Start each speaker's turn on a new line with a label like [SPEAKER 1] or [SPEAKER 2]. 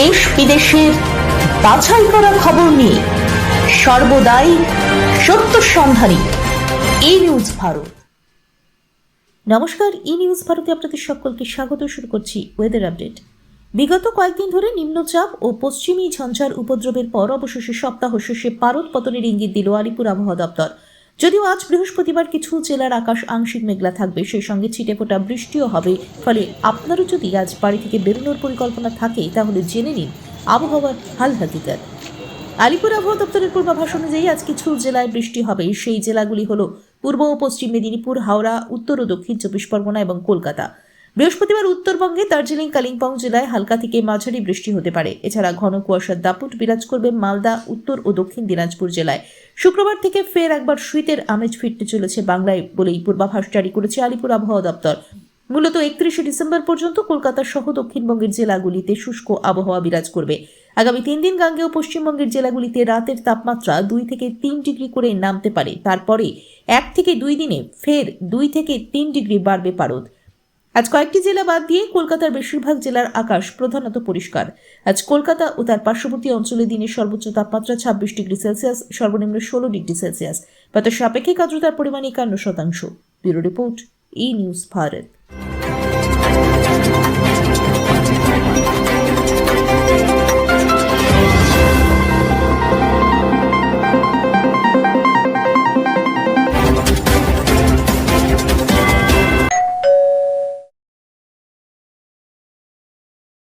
[SPEAKER 1] দেশ বিদেশের বাছাই করা খবর নিয়ে সর্বদাই সত্য সন্ধানী এই নিউজ ভারত। নমস্কার ই নিউজ ভারতে আপনাদের সকলকে স্বাগত, শুরু করছি ওয়েদার আপডেট বিগত কয়েকদিন ধরে নিম্নচাপ ও পশ্চিমী ঝঞ্ঝার উপদ্রবের পর অবশেষে সপ্তাহ শেষে পারদ পতনের ইঙ্গিত দিল আলিপুর আবহাওয়া দপ্তর। যদিও আজ বৃহস্পতিবার কিছু জেলার আকাশ আংশিক মেঘলা থাকবে, সেই সঙ্গে ছিটে ফোটা বৃষ্টিও হবে। ফলে আপনারও যদি আজ বাড়ি থেকে বেরোনোর পরিকল্পনা থাকে, তাহলে জেনে নিন আবহাওয়ার হাল হাকিকাত আলিপুর আবহাওয়া দপ্তরের পূর্বাভাস অনুযায়ী আজ কিছু জেলায় বৃষ্টি হবে। সেই জেলাগুলি হল পূর্ব ও পশ্চিম মেদিনীপুর, হাওড়া, উত্তর ও দক্ষিণ চব্বিশ পরগনা এবং কলকাতা। বৃহস্পতিবার উত্তরবঙ্গে দার্জিলিং, কালিম্পং জেলায় হালকা থেকে মাঝারি বৃষ্টি হতে পারে। এছাড়া ঘন কুয়াশার দাপুট বিরাজ করবে মালদা, উত্তর ও দক্ষিণ দিনাজপুর জেলায়। শুক্রবার থেকে ফের একবার শীতের আমেজ ফিরতে চলেছে বাংলায় বলেই পূর্বাভাস জারি করেছে আলিপুর আবহাওয়া দপ্তর। মূলত একত্রিশে ডিসেম্বর পর্যন্ত কলকাতা সহ দক্ষিণবঙ্গের জেলাগুলিতে শুষ্ক আবহাওয়া বিরাজ করবে। আগামী তিন দিন গাঙ্গেয় পশ্চিমবঙ্গের জেলাগুলিতে রাতের তাপমাত্রা দুই থেকে তিন ডিগ্রি করে নামতে পারে। তারপরে এক থেকে দুই দিনে ফের দুই থেকে তিন ডিগ্রি বাড়বে পারদ। আজ কয়েকটি জেলা বাদ দিয়ে কলকাতার বেশিরভাগ জেলার আকাশ প্রধানত পরিষ্কার। আজ কলকাতা ও তার পার্শ্ববর্তী অঞ্চলে দিনের সর্বোচ্চ তাপমাত্রা ছাব্বিশ ডিগ্রি সেলসিয়াস, সর্বনিম্ন ষোলো ডিগ্রি সেলসিয়াস। বাতাস সাপেক্ষিক আর্দ্রতার পরিমাণ একান্ন শতাংশ। Bureau report, E news Bharat.